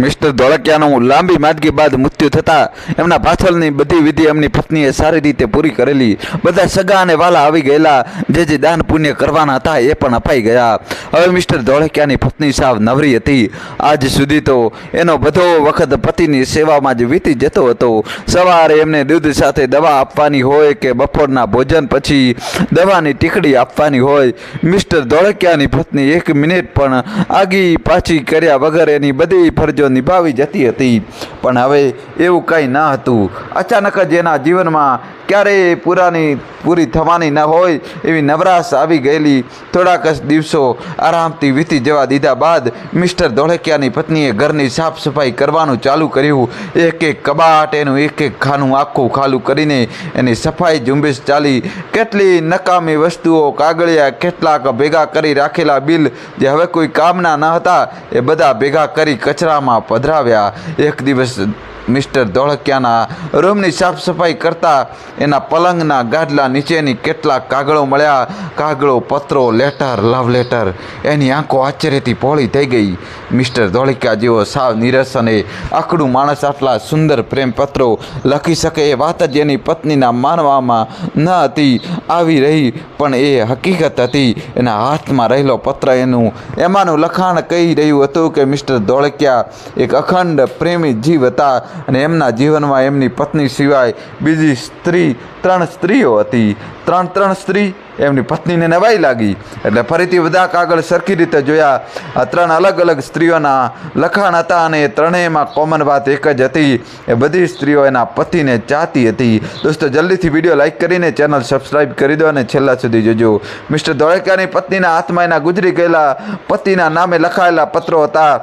Mister ધોળકિયાનું લાંબી માદગી બાદ મૃત્યુ થતાં એમના પાછળની બધી વિધિ એમની પત્નીએ સારી રીતે પૂરી કરેલી. બધા સગા અને વાલા આવી ગયેલા. જે જે દાન પુણ્ય કરવાના હતા એ પણ અપાઈ ગયા. હવે મિસ્ટર ધોળકિયાની પત્ની સાવ નવરી હતી. આજ સુધી તો એનો બધો વખત પતિની સેવામાં જ વીતી જતો હતો. સવારે એમને દૂધ સાથે દવા આપવાની હોય કે બપોરના ભોજન પછી દવાની ટીકડી આપવાની હોય, મિસ્ટર ધોળકિયાની પત્ની એક મિનિટ પણ આગી પાછી કર્યા વગર એની બધી ફરજો નિભાવી જતી હતી. પણ હવે એવું કંઈ ન હતું. અચાનક જ એના જીવનમાં ક્યારેય પૂરાની, પૂરી થવાની ન હોય એવી નવરાશ આવી ગયેલી. થોડાક જ દિવસો આરામથી વીતી જવા દીધા બાદ મિસ્ટર ધોળકિયાની પત્નીએ ઘરની સાફ સફાઈ કરવાનું ચાલુ કર્યું. એક એક કબાટ, એનું એક એક ખાનું આખું ખાલું કરીને એની સફાઈ ઝુંબેશ ચાલી. કેટલી નકામી વસ્તુઓ કાગળિયા કેટલાક ભેગા કરી રાખેલા બિલ જે હવે કોઈ કામના ન હતા, એ બધા ભેગા કરી કચરામાં પધરાવ્યા. એક દિવસ મિસ્ટર ધોળકિયાના રૂમની સાફ સફાઈ કરતા એના પલંગના ગાદલા નીચેની કેટલાક કાગળો મળ્યા. કાગળો, પત્રો, લેટર લવ લેટર એની આંખો આશ્ચર્યથી પહોળી થઈ ગઈ. મિસ્ટર ધોળકિયા જેવો સાવ નીરસ અને આકડું માણસ આટલા સુંદર પ્રેમ પત્રો લખી શકે એ વાત જ એની પત્નીના માનવામાં ન હતી. આવી રહી, પણ એ હકીકત હતી. એના હાથમાં રહેલો પત્ર એનું, એમાંનું લખાણ કહી રહ્યું હતું કે, મિસ્ટર ધોળકિયા, એક અખંડ પ્રેમી જીવ હતા. અને એમના જીવનમાં એમની પત્ની સિવાય બીજી સ્ત્રી, ત્રણ સ્ત્રીઓ હતી. ત્રણ ત્રણ સ્ત્રી એમની પત્નીને નવાઈ લાગી. એટલે ફરીથી બધા કાગળ સરખી રીતે જોયા. આ ત્રણ અલગ અલગ સ્ત્રીઓના લખાણ હતા અને એ ત્રણેયમાં કોમન વાત એક જ હતી. એ બધી સ્ત્રીઓ એના પતિને ચાહતી હતી. દોસ્તો, જલ્દીથી વીડિયો લાઈક કરીને ચેનલ સબસ્ક્રાઈબ કરી દો અને છેલ્લા સુધી જોજો. મિસ્ટર ધોળકિયાની પત્નીના હાથમાં એના ગુજરી ગયેલા પતિના નામે લખાયેલા પત્રો હતા.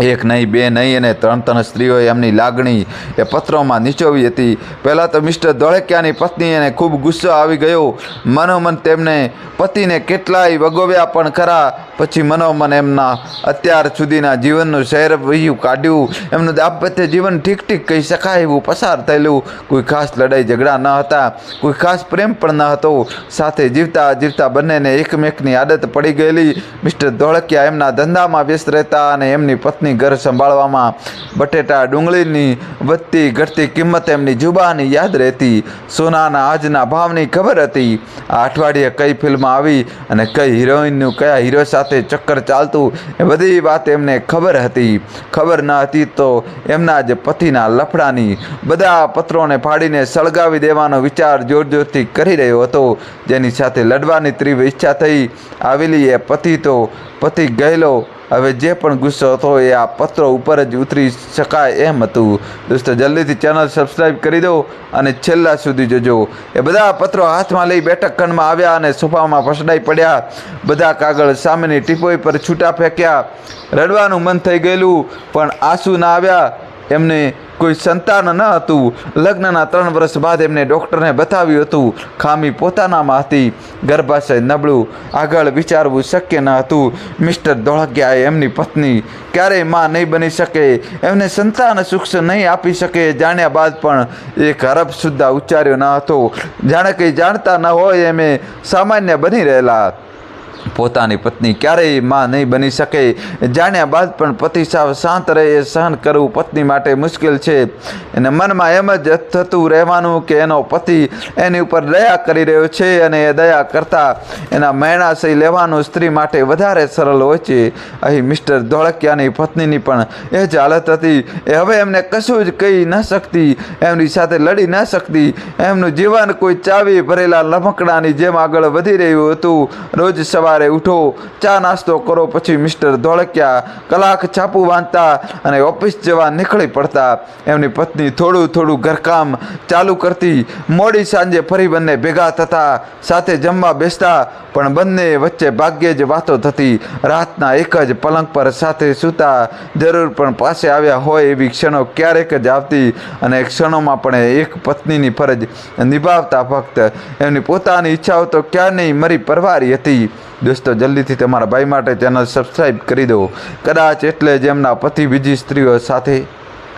એક નહીં, બે નહીં અને ત્રણ ત્રણ સ્ત્રીઓએ એમની લાગણી એ પત્રોમાં નીચોવી હતી. પહેલાં તો મિસ્ટર ધોળકિયાની પત્ની એને ખૂબ ગુસ્સો આવી ગયો. મનોમન તેમને, પતિને કેટલાય વગોવ્યા પણ ખરા. પછી મનોમન એમના અત્યાર સુધીના જીવનનું શહેર વહ્યું, કાઢ્યું. એમનું દાંપત્ય જીવન ઠીક ઠીક કહી શકાય એવું પસાર થયેલું. કોઈ ખાસ લડાઈ ઝઘડા ન હતા, કોઈ ખાસ પ્રેમ પણ ન હતો. સાથે જીવતા જીવતા બંનેને એકમેકની આદત પડી ગયેલી. મિસ્ટર ધોળકિયા એમના ધંધામાં વ્યસ્ત રહેતા અને એમની પત્ની ઘર સંભાળવામાં બટેટા ડુંગળીની વધતી ઘટતી કિંમત એમની જુબાની યાદ રહેતી. સોનાના આજના ભાવની ખબર હતી. આ અઠવાડિયે કઈ ફિલ્મ આવી અને કઈ હિરોઈનનું કયા હીરો સાથે ચક્કર ચાલતું એ બધી વાત એમને ખબર હતી. ખબર ન હતી તો એમના જ પતિના લફડાની બધા પત્રોને ફાડીને સળગાવી દેવાનો વિચાર જોર જોરથી કરી રહ્યો હતો. જેની સાથે લડવાની તીવ્ર ઈચ્છા થઈ આવેલી એ પતિ તો પતિ ગયેલો. હવે જે પણ ગુસ્સો હતો એ આ પત્રો ઉપર જ ઉતરી શકાય એમ હતું. દોસ્તો, જલ્દીથી ચેનલ સબસ્ક્રાઈબ કરી દો અને છેલ્લા સુધી જોજો. એ બધા પત્રો હાથમાં લઈ બેઠક ખંડમાં આવ્યા અને સોફામાં ફસડાઈ પડ્યા. બધા કાગળ સામેની ટીપોઈ પર છૂટા ફેંક્યા. રડવાનું મન થઈ ગયેલું, પણ આંસુ ના આવ્યા. એમને કોઈ સંતાન ન હતું. લગ્નના ત્રણ વર્ષ બાદ એમને ડૉક્ટરને બતાવ્યું હતું, ખામી પોતાનામાં હતી. ગર્ભાશય નબળું, આગળ વિચારવું શક્ય ન હતું. મિસ્ટર ધોળકિયાએ એમની પત્ની, ક્યારેયમાં નહીં બની શકે, એમને સંતાન સુખ નહીં આપી શકે જાણ્યા બાદ પણ એક હરફ સુદ્ધા ઉચ્ચાર્યો ન હતો. જાણે કંઈ જાણતા ન હોય એમે સામાન્ય બની રહેલા પોતાની પત્ની ક્યારેયમાં નહીં બની શકે. જાણ્યા બાદ પણ પતિ સાવ શાંત રહે, એ સહન કરવું પત્ની માટે મુશ્કેલ છે. અને મનમાં એમ જ થતું રહેવાનું કે એનો પતિ એની ઉપર દયા કરી રહ્યો છે અને એ દયા કરતાં એના મહેણાશય લેવાનું સ્ત્રી માટે વધારે સરળ હોય છે. અહીં મિસ્ટર ધોળકિયાની પત્નીની પણ એ જ હાલત હતી. એ હવે એમને કશું જ કહી ન શકતી. એમની સાથે લડી ન શકતી. એમનું જીવન કોઈ ચાવી ભરેલા લમકડાની જેમ આગળ વધી રહ્યું હતું. રોજ સવારે ઉઠો, ચા નાસ્તો કરો, પછી મિસ્ટર ધોળકિયા કલાક છાપું વાંચતા અને ઓફિસ જવા નીકળી પડતા. એમની પત્ની થોડું થોડું ઘરકામ ચાલુ કરતી. મોડી સાંજે ફરી બંને ભેગા થતા, સાથે જમવા બેસતા, પણ બંને વચ્ચે ભાગ્યે જ વાતો થતી. રાતના એક જ પલંગ પર સાથે સૂતા, જરૂર પણ પાસે આવ્યા હોય એવી ક્ષણો ક્યારેક જ આવતી અને ક્ષણોમાં પણ એક પત્નીની ફરજ નિભાવતા ફક્ત એમની પોતાની ઈચ્છાઓ તો ક્યારની મરી પરવારી હતી. દોસ્તો, જલ્દીથી તમારા ભાઈ માટે ચેનલ સબસ્ક્રાઈબ કરી દો. કદાચ એટલે જ એમના પતિ બીજી સ્ત્રીઓ સાથે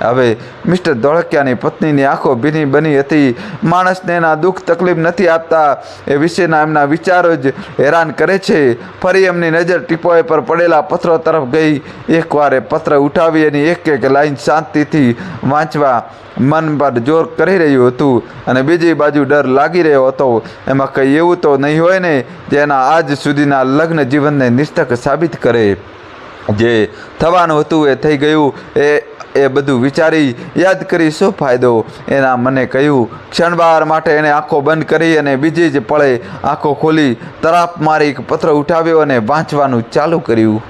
હવે મિસ્ટર ધોળકિયાની પત્નીની આંખો ભીની બની હતી. માણસને એના દુઃખ તકલીફ નથી આપતા. એ વિશેના એમના વિચારો જ હેરાન કરે છે. ફરી એમની નજર ટીપોએ પર પડેલા પત્રો તરફ ગઈ. એકવાર એ પત્ર ઉઠાવી એની એક એક લાઈન શાંતિથી વાંચવા મન પર જોર કરી રહ્યું હતું અને બીજી બાજુ ડર લાગી રહ્યો હતો. એમાં કંઈ એવું તો નહીં હોય ને જેના આજ સુધીના લગ્ન જીવનને નિષ્ઠક સાબિત કરે. જે થવાનું હતું એ થઈ ગયું. એ એ બધું વિચારી યાદ કરી શું ફાયદો? એના મને કહ્યું, ક્ષણવાર માટે એણે આંખો બંધ કરી અને બીજી જ પળે આંખો ખોલી તરાપ મારી પત્ર ઉઠાવ્યો અને વાંચવાનું ચાલુ કર્યું.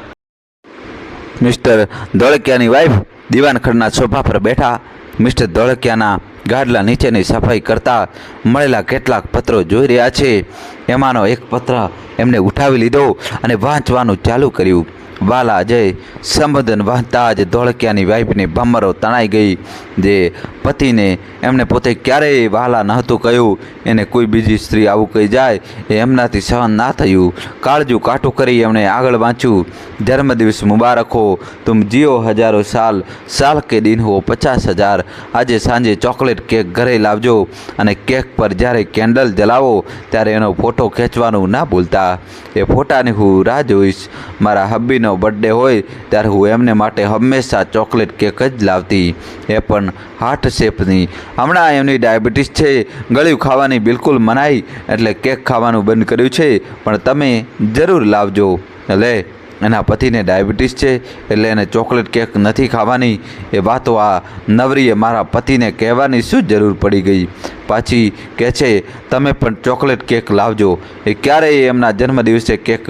મિસ્ટર ધોળકિયાની વાઈફ દિવાનખંડના સોફા પર બેઠા. મિસ્ટર ધોળકિયાના ગાડલા નીચેની સફાઈ કરતા મળેલા કેટલાક પત્રો જોઈ રહ્યા છે. એમાંનો એક પત્ર એમને ઉઠાવી લીધો અને વાંચવાનું ચાલુ કર્યું. વાલા જય સંબોધન વાંચતા જ ધોળકિયાની વાઈફની ભમરો તણાઈ ગઈ. જે પતિને એમણે પોતે ક્યારેય વાલા નહોતું કહ્યું. એને કોઈ બીજી સ્ત્રી આવું કહી જાય એ એમનાથી સહન ના થયું. કાળજું કાઠું કરી એમણે આગળ વાંચ્યું. જન્મદિવસ મુબારક. હો તુમ જીઓ હજારો સાલ. સાલ કે દિન હો પચાસ હજાર. આજે સાંજે ચોકલેટ કેક ઘરે લાવજો અને કેક પર જ્યારે કેન્ડલ જલાવો ત્યારે એનો ફોટો ખેંચવાનું ના ભૂલતા. એ ફોટાની હું રાહ જોઈશ. મારા હબ્બીનો બર્થડે હોય, ત્યારે હું એમને માટે હંમેશા ચોકલેટ કેક જ લાવતી. એ પણ હાર્ટ શેપની. હમણાં એમની ડાયાબિટીસ છે, ગળ્યું ખાવાની બિલકુલ મનાઈ, એટલે કેક ખાવાનું બંધ કર્યું છે, પણ તમે જરૂર લાવજો. લે એના પતિને ડાયાબિટીસ છે, એટલે એને ચોકલેટ કેક નથી ખાવાની. એ વાતો આ નવરીએ મારા પતિને કહેવાની શું જરૂર પડી ગઈ? પાછી કહે છે, તમે પણ ચોકલેટ કેક લાવજો. એ ક્યારેય એમના જન્મદિવસે કેક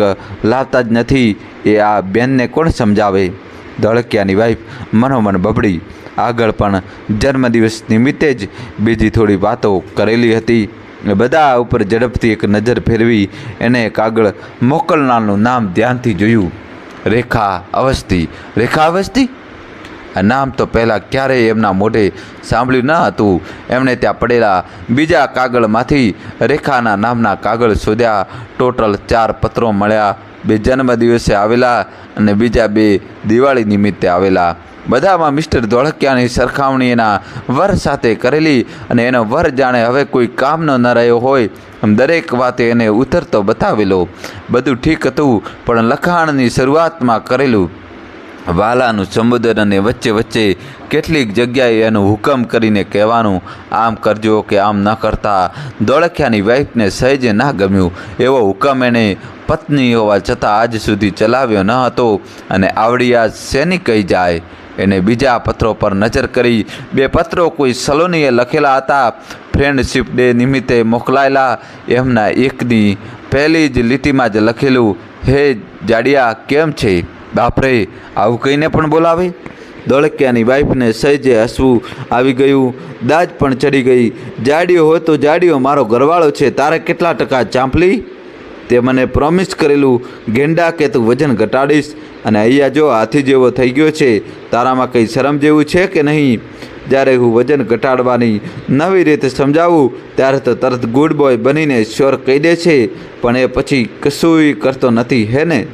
લાવતા જ નથી. એ આ બેનને કોણ સમજાવે? ધડકિયાની વાઈફ મનોમન બબડી. આગળ પણ જન્મદિવસ નિમિત્તે જ બીજી થોડી વાતો કરેલી હતી. બધા ઉપર ઝડપથી એક નજર ફેરવી એને કાગળ મોકલનારનું નામ ધ્યાનથી જોયું. રેખા અવસ્થી. રેખા અવસ્થી? આ નામ તો પહેલાં ક્યારેય એમના મોઢે સાંભળ્યું ન હતું. એમણે ત્યાં પડેલા બીજા કાગળમાંથી રેખાના નામના કાગળ શોધ્યા. ટોટલ ચાર પત્રો મળ્યા. બે જન્મ દિવસે આવેલા અને બીજા બે દિવાળી નિમિત્તે આવેલા. બધામાં મિસ્ટર ધોળકિયાની સરખામણી એના વર સાથે કરેલી અને એનો વર જાણે હવે કોઈ કામનો ન રહ્યો હોય એમ દરેક વાતે એને ઉતરતો બતાવેલો. બધું ઠીક હતું, પણ લખાણની શરૂઆતમાં કરેલું વાલાનું સંબોધન અને વચ્ચે વચ્ચે કેટલીક જગ્યાએ એનું હુકમ કરીને કહેવાનું, આમ કરજો કે આમ ન કરતા. દોળખ્યાની વાઈફને સહેજે ના ગમ્યું. એવો હુકમ એણે પત્ની હોવા છતાં આજ સુધી ચલાવ્યો ન હતો અને આવડી આ શેની કહી જાય? એને બીજા પત્રો પર નજર કરી બે પત્રો કોઈ સલોનીએ લખેલા હતા. ફ્રેન્ડશિપ ડે નિમિત્તે મોકલાયેલા. એમના એકની પહેલી જ લીટીમાં જ લખેલું, હે જાડિયા, કેમ છે? બાપરે આવું કહીને પણ બોલાવે. દોળકિયાની વાઈફને સહેજે હસવું આવી ગયું. દાજ પણ ચડી ગઈ. જાડિયો હોય તો જાડિયો, મારો ઘરવાળો છે, તારે કેટલા ટકા ચાંપલી? તે મને પ્રોમિસ કરેલું ગેંડા કે તું વજન ઘટાડીશ? અને અહીંયા જો હાથી જેવો થઈ ગયો છે, તારામાં કંઈ શરમ જેવું છે કે નહીં? જ્યારે હું વજન ઘટાડવાની નવી રીતે સમજાવું, ત્યારે તો તરત ગુડ બોય બનીને શ્યોર કહી દે છે, પણ એ પછી કશુંય કરતો નથી, હે ને?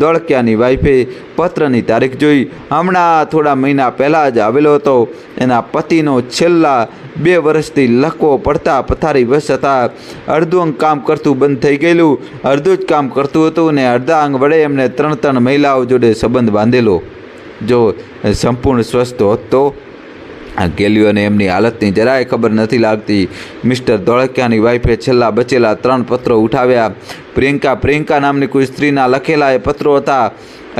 દોડક્યાની વાઈફે પત્રની તારીખ જોઈ હમણાં થોડા મહિના પહેલાં જ આવેલો હતો. એના પતિનો છેલ્લા બે વર્ષથી લખવો પડતા પથારી વશ હતા. અડધું અંગ કામ કરતું બંધ થઈ ગયેલું. અડધું જ કામ કરતું હતું ને અડધા અંગ વડે એમને ત્રણ ત્રણ મહિલાઓ જોડે સંબંધ બાંધેલો. જો સંપૂર્ણ સ્વસ્થ હોત આ ગેલીઓને એમની હાલતની જરાય ખબર નથી લાગતી. મિસ્ટર ધોળકિયાની વાઈફે છેલ્લા બચેલા ત્રણ પત્રો ઉઠાવ્યા. પ્રિયંકા પ્રિયંકા નામની કોઈ સ્ત્રીના લખેલા એ પત્રો હતા.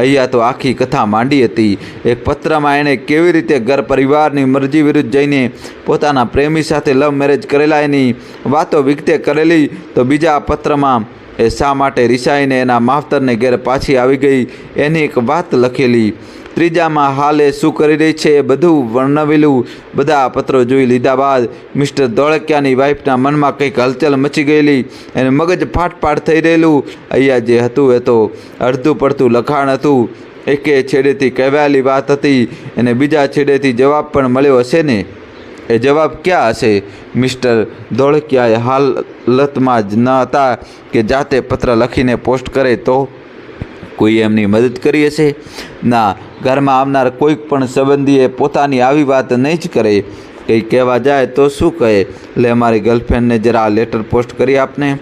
અહીંયા તો આખી કથા માંડી હતી. એક પત્રમાં એણે કેવી રીતે ઘર પરિવારની મરજી વિરુદ્ધ જઈને પોતાના પ્રેમી સાથે લવ મેરેજ કરેલા એની વાતો વિગતે કરેલી, તો બીજા પત્રમાં એ શા માટે રિસાઈને એના માવતરને ઘેર પાછી આવી ગઈ એની એક વાત લખેલી. ત્રીજામાં હાલ શું કરી રહી છે એ બધું વર્ણવેલું. બધા પત્રો જોઈ લીધા બાદ મિસ્ટર ધોળકિયાની વાઈફના મનમાં કંઈક હલચલ મચી ગયેલી. એને મગજ ફાટફાટ થઈ રહેલું. અહીંયા જે હતું એ તો અડધું પડતું લખાણ હતું. એકે છેડેથી કહેવાયેલી વાત હતી. અને બીજા છેડેથી જવાબ પણ મળ્યો હશે ને? એ જવાબ ક્યાં હશે? મિસ્ટર ધોળકિયાએ હાલતમાં જ ન હતા કે જાતે પત્ર લખીને પોસ્ટ કરે તો? કોઈ એમની મદદ કરી હશે? ના ઘરમાં આવનાર કોઈક પણ સંબંધીએ પોતાની આવી વાત નહીં જ કરે. કંઈ કહેવા જાય તો શું કહે? એટલે અમારી ગર્લફ્રેન્ડને જરા લેટર પોસ્ટ કરી આપને.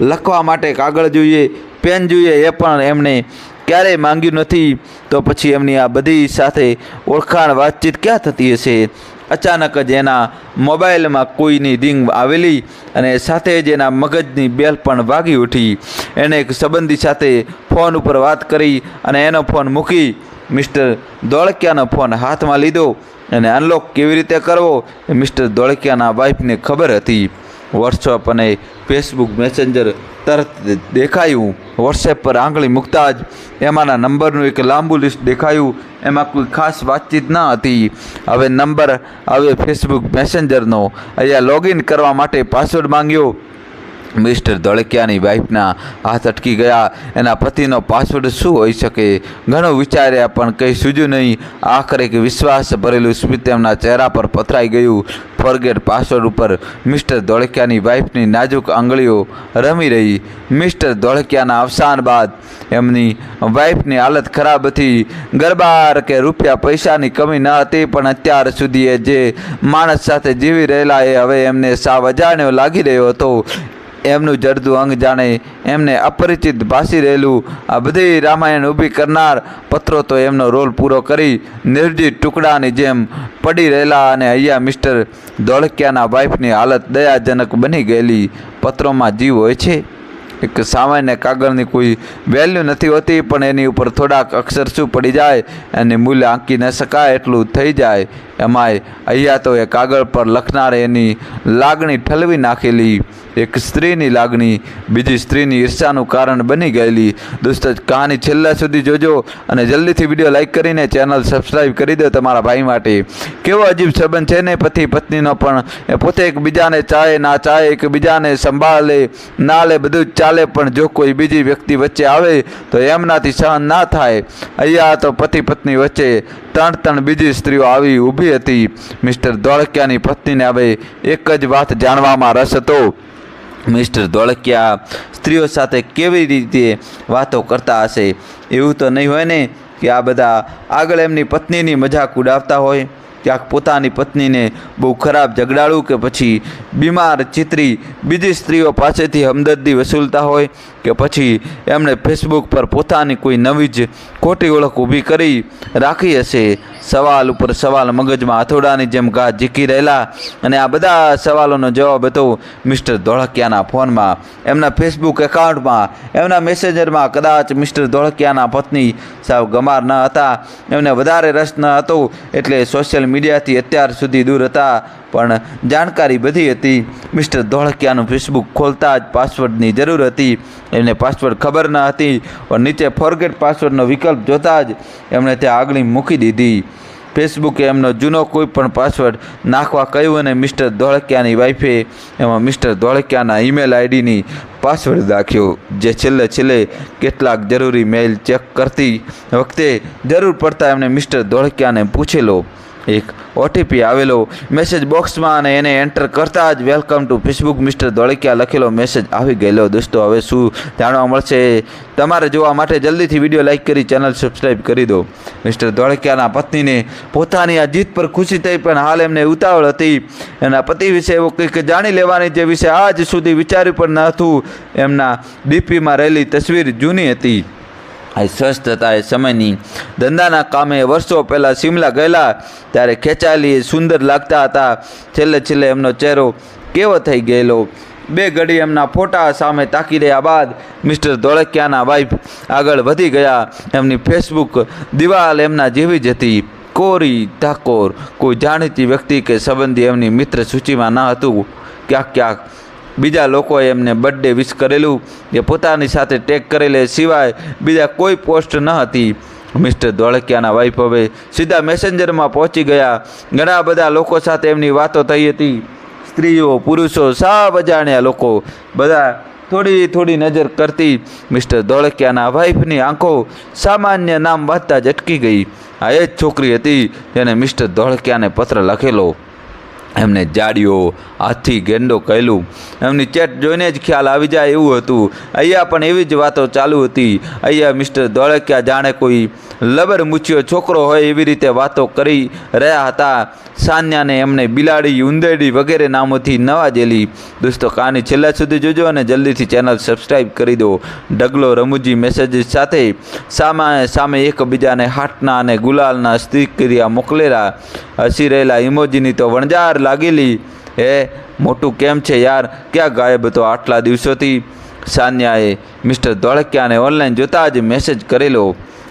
લખવા માટે કાગળ જોઈએ પેન જોઈએ, એ પણ એમણે ક્યારેય માંગ્યું નથી. તો પછી એમની આ બધી સાથે ઓળખાણ વાતચીત ક્યાં થતી હશે? અચાનક જ એના મોબાઈલમાં કોઈની રિંગ આવેલી અને સાથે જ એના મગજની બેલ પણ વાગી ઉઠી. એણે એક સંબંધી સાથે ફોન ઉપર વાત કરી અને એનો ફોન મૂકી મિસ્ટર દોળકિયાનો ફોન હાથમાં લીધો અને અનલોક કેવી રીતે કરવો એ મિસ્ટર દોળકિયાના વાઈફને ખબર હતી. વોટ્સઅપ અને ફેસબુક મેસેન્જર તરત દેખાયું. વોટ્સએપ પર આંગળી મૂકતા જ એમાંના નંબરનું એક લાંબુ લિસ્ટ દેખાયું. એમાં કોઈ ખાસ વાતચીત ન હતી. હવે નંબર હવે ફેસબુક મેસેન્જરનો અહીંયા લોગિન કરવા માટે પાસવર્ડ માંગ્યો. મિસ્ટર ધોળકિયાની વાઈફના હાથ અટકી ગયા. એના પતિનો પાસવર્ડ શું હોઈ શકે? ઘણું વિચાર્યા, પણ કંઈ સૂજ્યું નહીં. આખરે વિશ્વાસ ભરેલું સ્મિત એમના ચહેરા પર પથરાઈ ગયું. ફોરગેટ પાસવર્ડ ઉપર મિસ્ટર ધોળકિયાની વાઈફની નાજુક આંગળીઓ રમી રહી. મિસ્ટર ધોળકિયાના અવસાન બાદ એમની વાઈફની હાલત ખરાબ હતી. ગરબાર કે રૂપિયા પૈસાની કમી ન હતી, પણ અત્યાર સુધી એ જે માણસ સાથે જીવી રહેલા એ હવે એમને સાવ અજાણ્યો લાગી રહ્યો હતો. એમનું જડતું અંગ જાણે એમને અપરિચિત ભાસી રહેલું. આ બધી રામાયણ ઊભી કરનાર પત્રો તો એમનો રોલ પૂરો કરી નિર્જીત ટુકડાની જેમ પડી રહેલા અને અહીંયા મિસ્ટર ધોળકિયાના વાઇફની હાલત દયાજનક બની ગયેલી પત્રોમાં જીવ હોય છે. એક સામાન્ય કાગળની કોઈ વેલ્યુ નથી હોતી, પણ એની ઉપર થોડાક અક્ષર શું પડી જાય, એની મૂલ્ય આંકી ન શકાય, એટલું થઈ જાય. એમાંય અહીંયા તો એ કાગળ પર લખનાર એની લાગણી ઠલવી નાખેલી. એક સ્ત્રીની લાગણી, બીજી સ્ત્રીની ઈર્ષાનું કારણ બની ગયેલી. દોસ્તો કહાની છેલ્લા સુધી જોજો અને જલ્દીથી વીડિયો લાઇક કરીને ચેનલ સબસ્ક્રાઈબ કરી દો તમારા ભાઈ માટે. કેવો અજીબ સંબંધ છે ને પતિ પત્નીનો પણ? એ પોતે એકબીજાને ચાહે, ના ચાહે, એકબીજાને સંભાળે ના લે બધું જ ચાલે, પણ જો કોઈ બીજી વ્યક્તિ વચ્ચે આવે, તો એમનાથી સહન ના થાય. અહીંયા તો પતિ પત્ની વચ્ચે ત્રણ ત્રણ બીજી સ્ત્રીઓ આવી ઊભી હતી. મિસ્ટર ધોળકિયાની પત્નીને હવે એક જ વાત જાણવામાં રસ હતો. મિસ્ટર ધોળકિયા સ્ત્રીઓ સાથે કેવી રીતે વાતો કરતા હશે? એવું તો નહીં હોય ને કે આ બધા આગળ એમની પત્નીની મજાક ઉડાવતા હોય? ક્યાંક પોતાની પત્નીને બહુ ખરાબ ઝઘડાળું કે પછી બીમાર, ચિતરી, બીજી સ્ત્રીઓ પાસેથી હમદર્દી વસૂલતા હોય કે પછી એમણે ફેસબુક પર પોતાની કોઈ નવી જ ખોટી ઓળખ ઊભી કરી રાખી હશે. સવાલ ઉપર સવાલ મગજમાં હથોડાની જેમ ઘા ઝીકી રહેલા. અને આ બધા સવાલોનો જવાબ હતો મિસ્ટર ધોળકિયાના ફોનમાં. એમના ફેસબુક એકાઉન્ટમાં. એમના મેસેન્જરમાં કદાચ મિસ્ટર ધોળકિયાના પત્ની સાવ ગમાર ન હતા. એમને વધારે રસ ન હતો. એટલે સોશિયલ મીડિયાથી અત્યાર સુધી દૂર હતા. પણ જાણકારી બધી હતી. મિસ્ટર ધોળકિયાનું ફેસબુક ખોલતા જ પાસવર્ડની જરૂર હતી. એમને પાસવર્ડ ખબર ન હતી, પણ નીચે ફોરગેટ પાસવર્ડનો વિકલ્પ જોતા જ એમણે ત્યાં આગળી મૂકી દીધી. ફેસબુકે એમનો જૂનો કોઈ પણ પાસવર્ડ નાખવા કહ્યું અને મિસ્ટર ધોળકિયાની વાઈફે એમાં મિસ્ટર ધોળકિયાના ઈમેલ આઈડીની પાસવર્ડ નાખ્યો જે છેલ્લે છેલ્લે કેટલાક જરૂરી મેઇલ ચેક કરતી વખતે જરૂર પડતા એમણે મિસ્ટર ધોળકિયાને પૂછેલો એક ઓટીપી આવેલો મેસેજ બોક્સમાં અને એને એન્ટર કરતાં જ welcome to Facebook mister Dholakia લખેલો મેસેજ આવી ગયેલો દોસ્તો. હવે શું જાણવા મળશે? તમારે જોવા માટે જલ્દીથી વીડિયો લાઇક કરી ચેનલ સબસ્ક્રાઈબ કરી દો. મિસ્ટર ધોળકિયાના પત્નીને પોતાની આ જીત પર ખુશી થઈ, પણ હાલ એમને ઉતાવળ હતી. એના પતિ વિશે એવું કંઈક જાણી લેવાની જે વિશે આજ સુધી વિચાર્યું પણ ન હતું એમના ડીપીમાં રહેલી તસવીર જૂની હતી. સ્વસ્થ હતા એ સમયની. ધંધાના કામે વર્ષો પહેલાં શિમલા ગયેલા, ત્યારે ખેંચાયેલી સુંદર લાગતા હતા. છેલ્લે છેલ્લે એમનો ચહેરો કેવો થઈ ગયેલો. બે ઘડી એમના ફોટા સામે તાકી રહ્યા બાદ મિસ્ટર ધોળકિયાના વાઈફ આગળ વધી ગયા. એમની ફેસબુક દિવાલ એમના જેવી જ હતી. કોરી ધાકોર કોઈ જાણીતી વ્યક્તિ કે સંબંધી એમની મિત્ર સૂચિમાં ન હતું. ક્યાંક ક્યાંક બીજા લોકોએ એમને બર્થડે વિશ કરેલું કે પોતાની સાથે ટેગ કરેલે, સિવાય બીજા કોઈ પોસ્ટ ન હતી. મિસ્ટર ધોળકિયાના વાઈફ હવે સીધા મેસેન્જરમાં પહોંચી ગયા. ઘણા બધા લોકો સાથે એમની વાતો થઈ હતી. સ્ત્રીઓ, પુરુષો સાવ અજાણ્યા લોકો, બધા થોડી થોડી નજર કરતી મિસ્ટર ધોળકિયાના વાઈફની આંખો સામાન્ય નામ વાંચતા જ અટકી ગઈ. આ એ જ છોકરી હતી જેને મિસ્ટર ધોળકિયાને પત્ર લખેલો. એમને જાડીઓ હાથી ગેંડો કહેલું. એમની ચેટ જોઈને જ ખ્યાલ આવી જાય એવું હતું. અહીંયા પણ એવી જ વાતો ચાલુ હતી. અહીંયા મિસ્ટર ધોળકિયા જાણે કોઈ લબર મૂછ્યો છોકરો હોય એવી રીતે વાતો કરી રહ્યા હતા. સાન્યાને એમને બિલાડી ઉંદેડી વગેરે નામોથી નવાજેલી. દોસ્તો કહાની છેલ્લા સુધી જોજો અને જલ્દીથી ચેનલ સબસ્ક્રાઈબ કરી દો. ડગલો, રમૂજી, મેસેજીસ સાથે સામે સામે એકબીજાને હાટના અને ગુલાલના સ્ત્રીક્રિયા મોકલેલા. હસી રહેલા ઇમોજીની તો વણજાર લાગેલી. હે, મોટું કેમ છે યાર? ક્યાં ગાયબ હતો આટલા દિવસોથી? સાન્યાએ મિસ્ટર ધોળકિયાને ઓનલાઈન જોતાં જ મેસેજ કરેલો.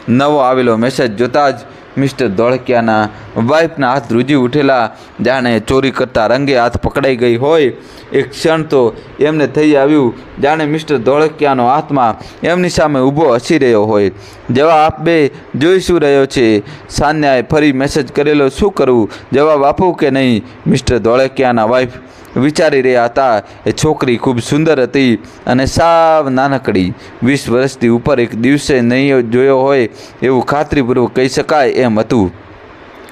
નવો આવેલો મેસેજ જોતાં જ મિસ્ટર ધોળકિયાના વાઇફના હાથ ધ્રુજી ઉઠેલા, જાણે ચોરી કરતા રંગે હાથ પકડાઈ ગઈ હોય. એક ક્ષણ તો એમને થઈ આવ્યું, જાણે મિસ્ટર ધોળકિયાનો હાથમાં એમની સામે ઊભો હસી રહ્યો હોય. જવાબ આપે જોઈ શું રહ્યો છે? સાન્યાએ ફરી મેસેજ કરેલો, શું કરવું જવાબ આપું કે નહીં? મિસ્ટર ધોળકિયાના વાઇફ વિચારી રહ્યા હતા. એ છોકરી ખૂબ સુંદર હતી અને સાવ નાનકડી. વીસ વર્ષથી ઉપર એક દિવસે નહીં જોયો હોય એવું ખાતરીપૂર્વક કહી શકાય એમ હતું.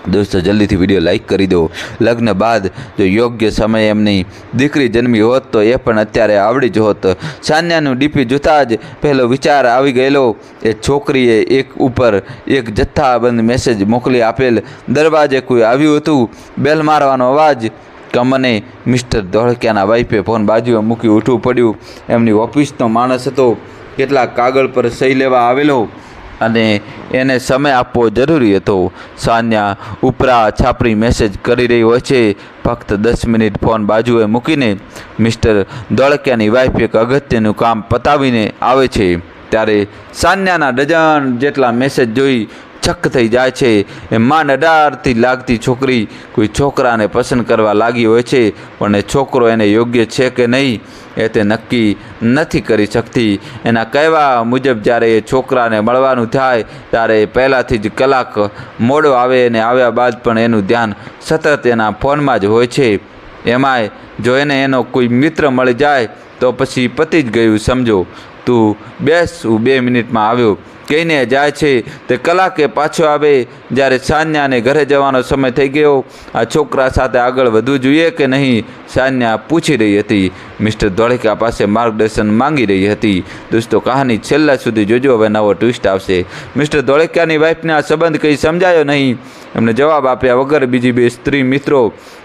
દોસ્તો, જલ્દીથી વીડિયો લાઇક કરી દો. લગ્ન બાદ જો યોગ્ય સમયે એમની દીકરી જન્મી હોત તો એ પણ અત્યારે આવડી જ હોત. સાન્યાનું ડીપી જોતાં જ પહેલો વિચાર આવી ગયેલો. એ છોકરીએ એક ઉપર એક જથ્થાબંધ મેસેજ મોકલી આપેલ. દરવાજે કોઈ આવ્યું હતું. બેલ મારવાનો અવાજ કમને મિસ્ટર ધોળકિયાના વાઈફે ફોન બાજુએ મૂકી ઉઠવું પડ્યું. એમની ઓફિસનો માણસ હતો. કેટલાક કાગળ પર સહી લેવા આવેલો અને એને સમય આપવો જરૂરી હતો. સાન્યા ઉપરા છાપરી મેસેજ કરી રહી હોય છે. ફક્ત દસ મિનિટ ફોન બાજુએ મૂકીને મિસ્ટર ધોળકિયાની વાઈફ એક અગત્યનું કામ પતાવીને આવે છે. ત્યારે સાન્યાના ડઝન જેટલા મેસેજ જોઈ છક થઈ જાય છે. એ માંડ અઢારથી લાગતી છોકરી કોઈ છોકરાને પસંદ કરવા લાગી હોય છે, પણ એ છોકરો એને યોગ્ય છે કે નહીં, એ તે નક્કી નથી કરી શકતી. એના કહેવા મુજબ જ્યારે એ છોકરાને મળવાનું થાય, ત્યારે એ પહેલાંથી જ કલાક મોડો આવે અને આવ્યા બાદ પણ એનું ધ્યાન સતત એના ફોનમાં જ હોય છે. એમાંય જો એને એનો કોઈ મિત્ર મળી જાય, તો પછી પતી જ ગયું, સમજો. તું બેસ, હું બે મિનિટમાં આવ્યો. કહીને જાય છે, તે કલાકે પાછો આવે. જ્યારે સાન્યાને ઘરે જવાનો સમય થઈ ગયો, આ છોકરા સાથે આગળ વધવું જોઈએ કે નહીં, સાન્યા પૂછી રહી હતી. મિસ્ટર ધોળિકા પાસે માર્ગદર્શન માંગી રહી હતી. દોસ્તો, કહાની છેલ્લા સુધી જોજો, હવે નવો ટ્વિસ્ટ આવશે. મિસ્ટર ધોળિકાની વાઇફને આ સંબંધ કંઈ સમજાયો નહીં. એમને જવાબ આપ્યા વગર બીજી બે સ્ત્રી મિત્રો,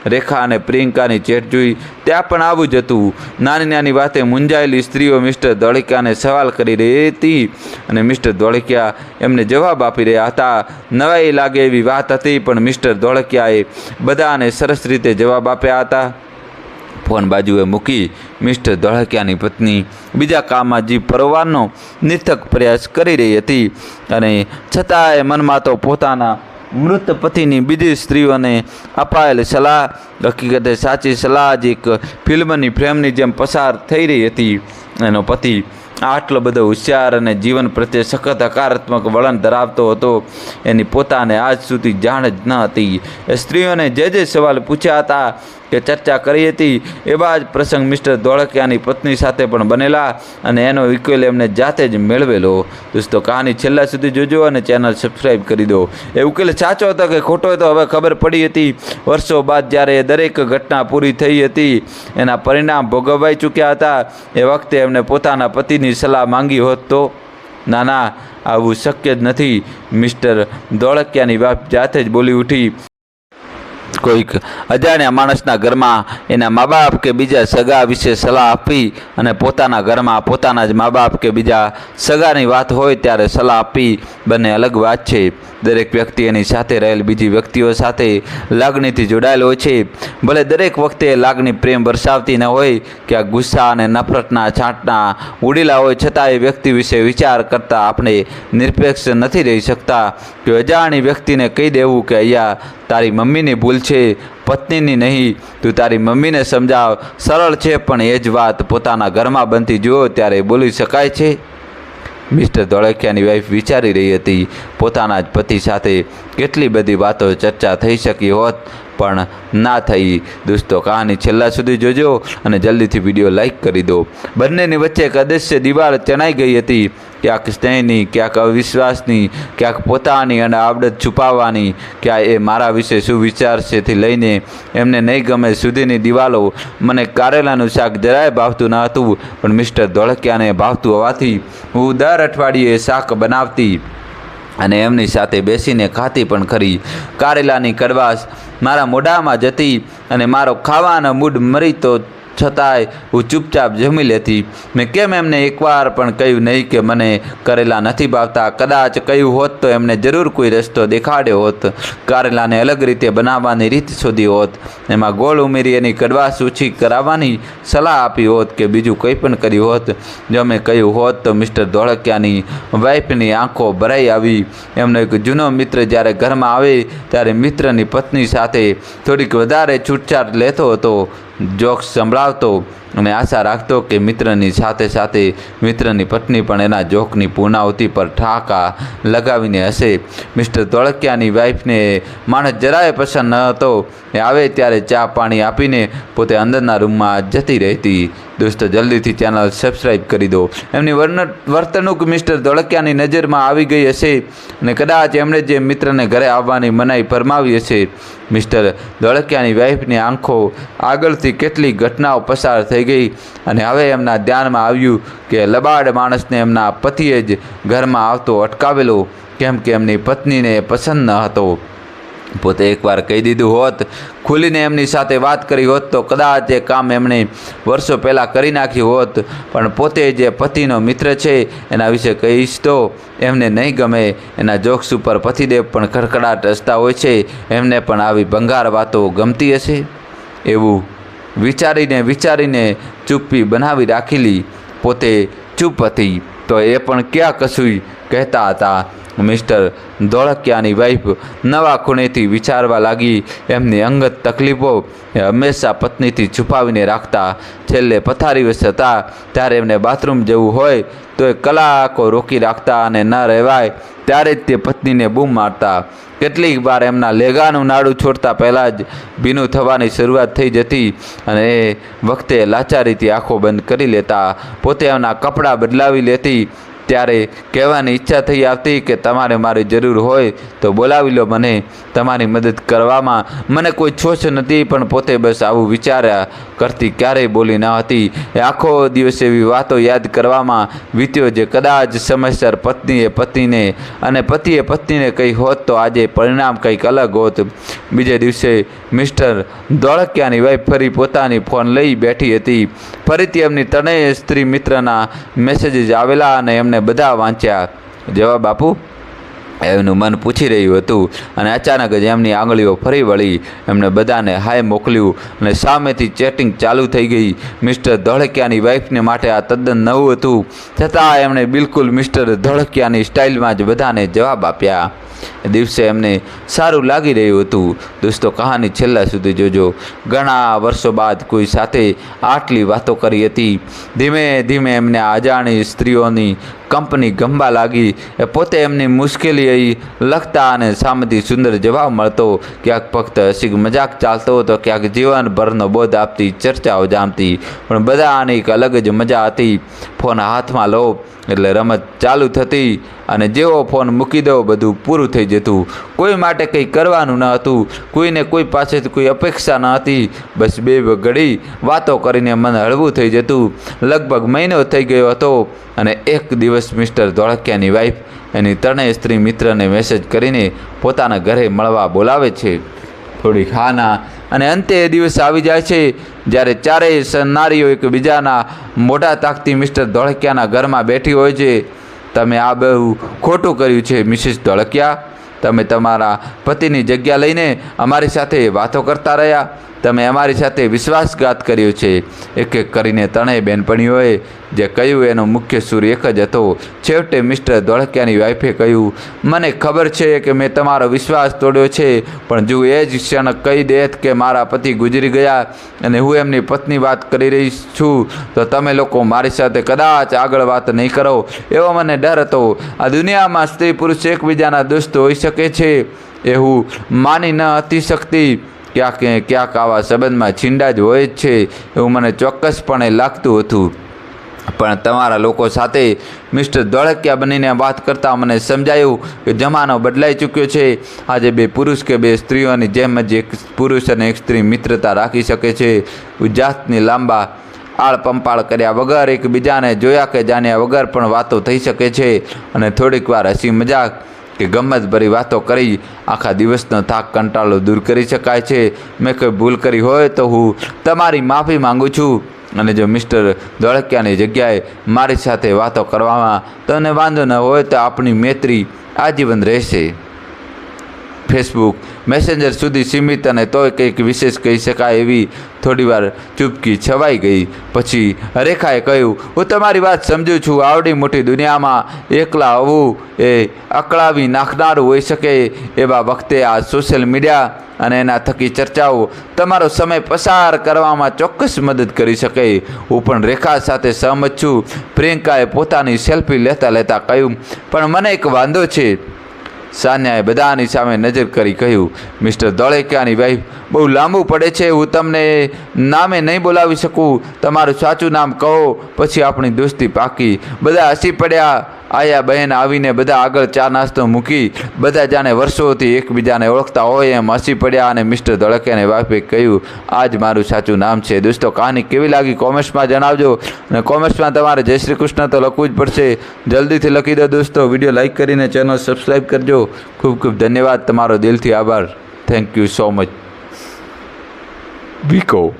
રેખા અને પ્રિયંકાની ચેટ જોઈ, ત્યાં પણ આવું જ હતું. નાની નાની વાતે મૂંઝાયેલી સ્ત્રીઓ મિસ્ટર ધોળિકાને સવાલ કરી રહી હતી અને મિસ્ટર ધોળકિયા એમને જવાબ આપી રહ્યા હતા. નવાઈ લાગે એવી વાત હતી, પણ મિસ્ટર ધોળકિયાએ બધાને સરસ રીતે જવાબ આપ્યા હતા. ફોન બાજુએ મૂકી મિસ્ટર ધોળકિયાની પત્ની બીજા કામમાં જીવ પરવાનો નિર્થક પ્રયાસ કરી રહી હતી અને છતાંય મનમાં તો પોતાના મૃત પતિની બીજી સ્ત્રીઓને અપાયેલ સલાહ, હકીકતે સાચી સલાહ જ એક ફિલ્મની ફ્રેમની જેમ પસાર થઈ રહી હતી. એનો પતિ આટલો બધો હોશિયાર અને જીવન પ્રત્યે સખત હકારાત્મક વલણ ધરાવતો હતો. એની પોતાને આજ સુધી જાણ જ ન હતી. એ સ્ત્રીઓને જે જે સવાલ પૂછ્યા હતા કે ચર્ચા કરી હતી, એવા જ પ્રસંગ મિસ્ટર ધોળકિયાની પત્ની સાથે પણ બનેલા અને એનો ઇક્વેલ એમને જાતે જ મેળવેલો. દોસ્તો, કહાની છેલ્લા સુધી જોજો અને ચેનલ સબસ્ક્રાઈબ કરી દો. એ ઉકેલ સાચો હતો કે ખોટો હતો, હવે ખબર પડી હતી. વર્ષો બાદ જ્યારે એ દરેક ઘટના પૂરી થઈ હતી, એના પરિણામ ભોગવાઈ ચૂક્યા હતા. એ વખતે એમને પોતાના પતિની સલાહ માંગી હોત તો ના ના આવું શક્ય જ નથી. મિસ્ટર ધોળકિયાની બાપ જાતે જ બોલી ઉઠી કોઈક અજાણ્યા માણસના ઘરમાં એના મા બાપ કે બીજા સગા વિશે સલાહ આપી અને પોતાના ઘરમાં પોતાના જ મા બાપ કે બીજા સગાની વાત હોય ત્યારે સલાહ આપી. બંને અલગ વાત છે. દરેક વ્યક્તિ એની સાથે રહેલ બીજી વ્યક્તિઓ સાથે લાગણીથી જોડાયેલ હોય છે. ભલે દરેક વખતે લાગણી પ્રેમ વરસાવતી ન હોય કે આ ગુસ્સા અને નફરતના છાંટના ઉડેલા હોય છતાં એ વ્યક્તિ વિશે વિચાર કરતાં આપણે નિરપેક્ષ નથી રહી શકતા કે અજાણી વ્યક્તિને કહી દેવું કે અહીંયા તારી મમ્મીની ભૂલ છે પત્નીની નહીં, તું તારી મમ્મીને સમજાવ. સરળ છે, પણ એ જ વાત પોતાના ઘરમાં બનતી. જુઓ, ત્યારે બોલી શકાય છે. મિસ્ટર ધોળકિયાની વાઈફ વિચારી રહી હતી, પોતાના જ પતિ સાથે કેટલી બધી વાતો ચર્ચા થઈ શકી હોત, પણ ના થઈ. દોસ્તો, કહાની છેલ્લા સુધી જોજો અને જલ્દીથી વીડિયો લાઈક કરી દો. બંનેની વચ્ચે એક અદશ્ય દિવાળ ચણાઈ ગઈ હતી. ક્યાંક સ્નેહની, ક્યાંક અવિશ્વાસની, ક્યાંક પોતાની અને આવડત છુપાવવાની, ક્યાં એ મારા વિશે શું વિચારશેથી લઈને એમને નહીં ગમે સુધીની દિવાલો મને કારેલાનું શાક જરાય ભાવતું ન હતું, પણ મિસ્ટર ધોળકિયાને ભાવતું હોવાથી હું દર અઠવાડિયે શાક બનાવતી અને એમની સાથે બેસીને ખાતી પણ ખરી. કારેલાની કડવાશ મારા મોઢામાં જતી અને મારો ખાવાનો મૂડ મરી તો છતાંય હું ચૂપચાપ જમી લેતી. મેં કેમ એમને એકવાર પણ કહ્યું નહીં કે મને કરેલા નથી ભાવતા. કદાચ કહ્યું હોત તો એમને જરૂર કોઈ રસ્તો દેખાડ્યો હોત. કારેલાને અલગ રીતે બનાવવાની રીત શોધી હોત. એમાં ગોળ ઉમેરી એની કડવાશ ઓછી કરાવવાની સલાહ આપી હોત કે બીજું કંઈ પણ કર્યું હોત. જો મેં કહ્યું હોત તો મિસ્ટર ધોળકિયાની વાઈફની આંખો ભરાઈ આવી. એમનો એક જૂનો મિત્ર જ્યારે ઘરમાં આવે ત્યારે મિત્રની પત્ની સાથે થોડીક વધારે છૂટછાટ લેતો હતો. જોક્સ સંભળાવતો અને આશા રાખતો કે મિત્રની સાથે સાથે મિત્રની પત્ની પણ એના જોકની પૂર્ણાવતી પર ઠાકા લગાવીને હશે. મિસ્ટર ધોળકિયાની વાઈફને માણસ જરાય પસંદ ન હતો. એ આવે ત્યારે ચા પાણી આપીને પોતે અંદરના રૂમમાં જતી રહેતી. દોસ્તો, જલ્દીથી ચેનલ સબસ્ક્રાઈબ કરી દો. એમની વર્તણૂક મિસ્ટર ધોળકિયાની નજરમાં આવી ગઈ હશે અને કદાચ એમણે જે મિત્રને ઘરે આવવાની મનાઈ ફરમાવી હશે. મિસ્ટર ધોળકિયાની વાઈફની આંખો આગળથી કેટલી ઘટનાઓ પસાર થઈ ગઈ અને હવે એમના ધ્યાનમાં આવ્યું કે લબાડ માણસને એમના પતિએ જ ઘરમાં આવતો અટકાવેલો, કેમ કે એમની પત્નીને પસંદ ન હતો. પોતે એકવાર કહી દીધું હોત, ખુલીને એમની સાથે વાત કરી હોત તો કદાચ એ કામ એમણે વર્ષો પહેલાં કરી નાખ્યું હોત, પણ પોતે જે પતિનો મિત્ર છે એના વિશે કહીશ તો એમને નહીં ગમે. એના જોક્સ ઉપર પતિદેવ પણ ખડખડાટ હસતા હોય છે. એમને પણ આવી ભંગાર વાતો ગમતી હશે? એવું વિચારીને વિચારીને ચૂપ્પી બનાવી રાખેલી પોતે ચૂપ હતી. તો એ પણ ક્યાં કશું કહેતા હતા? મિસ્ટર ધોળકિયાની વાઈફ નવા ખૂણેથી વિચારવા લાગી. એમની અંગત તકલીફો હંમેશા પત્નીથી છુપાવીને રાખતા. છેલ્લે પથારીવશ હતા ત્યારે એમને બાથરૂમ જવું હોય તો એ કલાકો રોકી રાખતા અને ન રહેવાય, ત્યારે જ તે પત્નીને બૂમ મારતા. કેટલીક વાર એમના લેગાનું નાડું છોડતા પહેલાં જ ભીનું થવાની શરૂઆત થઈ જતી અને એ વખતે લાચારીથી આંખો બંધ કરી લેતા, પોતે એમના કપડાં બદલાવી લેતી. ત્યારે કહેવાની ઈચ્છા થઈ આવતી કે તમારે મારી જરૂર હોય તો બોલાવી લો મને, તમારી મદદ કરવામાં. મને કોઈ છોછ નથી, પણ પોતે બસ આવું વિચાર્યા. કરતી ક્યારેય બોલી ન હતી. એ આખો દિવસ એવી વાતો યાદ કરવામાં વીત્યો જે કદાચ સમયસર પત્નીએ પતિને અને પતિએ પત્નીને કહી હોત તો આજે પરિણામ કંઈક અલગ હોત. બીજે દિવસે મિસ્ટર ધોળકિયાની વાઈફ ફરી પોતાની ફોન લઈ બેઠી હતી. ફરીથી એમની ત્રણેય સ્ત્રી મિત્રના મેસેજીસ આવેલા અને એમને બધા વાંચ્યા. જવાબ આપું? એમનું મન પૂછી રહ્યું હતું અને અચાનક જ એમની આંગળીઓ ફરી વળી, એમણે બધાને હાય મોકલ્યું અને સામેથી ચેટિંગ ચાલુ થઈ ગઈ. મિસ્ટર ધોળકિયાની વાઈફને માટે આ તદ્દન નવું હતું. છતાં એમણે બિલકુલ મિસ્ટર ધોળકિયાની સ્ટાઇલમાં જ બધાને જવાબ આપ્યા. દિવસે એમને સારું લાગી રહ્યું હતું. દોસ્તો, કહાની છેલ્લા સુધી જોજો. ઘણા વર્ષો બાદ કોઈ સાથે આટલી વાતો કરી હતી. ધીમે ધીમે એમને અજાણી સ્ત્રીઓની કંપની ગમવા લાગી. એ પોતે એમની મુશ્કેલી લખતા અને સામેથી સુંદર જવાબ મળતો. ક્યાંક ફક્ત હસી મજાક ચાલતો હતો, ક્યાંક જીવનભરનો બોધ આપતી ચર્ચાઓ જામતી. પણ બધા આની એક અલગ જ મજા હતી. ફોન હાથમાં લો, એટલે રમત ચાલુ થતી અને જેવો ફોન મૂકી દો, બધું પૂરું થઈ જતું. કોઈ માટે કંઈ કરવાનું ન હતું. કોઈને કોઈ પાસેથી કોઈ અપેક્ષા ન હતી. બસ બે ઘડી વાતો કરીને મન હળવું થઈ જતું. લગભગ મહિનો થઈ ગયો હતો અને એક દિવસ મિસ્ટર ધોળકિયાની વાઈફ એની ત્રણેય સ્ત્રી મિત્રને મેસેજ કરીને પોતાના ઘરે મળવા બોલાવે છે. થોડીક હાના અને અંતે એ દિવસ આવી જાય છે જ્યારે ચારેય સન્નારીઓ એકબીજાના મોઢા તાકતી મિસ્ટર ધોળકિયાના ઘરમાં બેઠી હોય છે. તમે આ બહુ ખોટું કર્યું છે, મિસિસ ધોળકિયા. તમે તમારા પતિની જગ્યા લઈને અમારી સાથે વાતો કરતા રહ્યા. તમે અમારી સાથે વિશ્વાસઘાત કર્યો છે. એક એક કરીને ત્રણેય બહેનપણીઓએ જે કહ્યું એનો મુખ્ય સૂર એક જ હતો. છેવટે મિસ્ટર ધોળકિયાની વાઈફે કહ્યું, મને ખબર છે કે મેં તમારો વિશ્વાસ તોડ્યો છે, પણ જો એ જ ક્ષણ કહી દેત કે મારા પતિ ગુજરી ગયા અને હું એમની પત્ની વાત કરી રહી છું, તો તમે લોકો મારી સાથે કદાચ આગળ વાત નહીં કરો. એવો મને ડર હતો. આ દુનિયામાં સ્ત્રી પુરુષ એકબીજાના દોસ્ત હોઈ શકે છે. એવું માની ન હતી શકતી. ક્યાંક ક્યાંક આવા સંબંધમાં છીંડા જ હોય જ છે એવું મને ચોક્કસપણે લાગતું હતું. પણ તમારા લોકો સાથે મિસ્ટર ધોળકિયા બનીને વાત કરતાં મને સમજાયું કે જમાનો બદલાઈ ચૂક્યો છે. આજે બે પુરુષ કે બે સ્ત્રીઓની જેમ જ એક પુરુષ અને એક સ્ત્રી મિત્રતા રાખી શકે છે. જાતની લાંબા આળપંપાળ કર્યા વગર એકબીજાને જોયા કે જાણ્યા વગર પણ વાતો થઈ શકે છે. અને થોડીક વાર હસી મજાક કે ગમતભરી વાતો કરી, આખા દિવસનો થાક કંટાળો દૂર કરી શકાય છે. મેં કોઈ ભૂલ કરી હોય તો હું તમારી માફી માંગુ છું. અને જો મિસ્ટર ધોળકિયાની જગ્યાએ મારી સાથે વાતો કરવામાં તને વાંધો ન હોય તો આપણી મૈત્રી આજીવન રહેશે. ફેસબુક મેસેન્જર સુધી સીમિત અને તોય કંઈક વિશેષ કહી શકાય એવી થોડીવાર ચૂપકી છવાઈ ગઈ. પછી રેખાએ કહ્યું, હું તમારી વાત સમજુ છું. આવડી મોટી દુનિયામાં એકલા હોવું એ અકળાવી નાખનારું હોઈ શકે એવા વખતે આ સોશિયલ મીડિયા અને એના થકી ચર્ચાઓ તમારો સમય પસાર કરવામાં ચોક્કસ મદદ કરી શકે. હું પણ રેખા સાથે સહમત છું. પ્રિયંકાએ પોતાની સેલ્ફી લેતા લેતા કહ્યું, પણ મને એક વાંધો છે. સાન્યાએ બધાની સામે નજર કરી કહ્યું, મિસ્ટર દળેકિયાની વાઈફ, બહુ લાંબુ પડે છે, હું તમને નામે નહીં બોલાવી શકું. તમારું સાચું નામ કહો, પછી આપણી દોસ્તી પાકી. બધા હસી પડ્યા. આયા બહેન આવીને બધા આગળ ચા નાસ્તો મૂકી બધા જાણે વર્ષોથી એકબીજાને ઓળખતા હોય એમ હસી પડ્યા અને મિસ્ટર ધડકેને વાપે કહ્યું આ જ મારું સાચું નામ છે. દોસ્તો, કહાની કેવી લાગી કોમેન્ટ્સમાં જણાવજો અને કોમેન્ટ્સમાં તમારે જય શ્રી કૃષ્ણ તો લખવું જ પડશે. જલ્દીથી લખી દો દોસ્તો, વીડિયો લાઇક કરીને ચેનલ સબસ્ક્રાઈબ કરજો. ખૂબ ખૂબ ધન્યવાદ, તમારો દિલથી આભાર. Thank you so much. વિકો.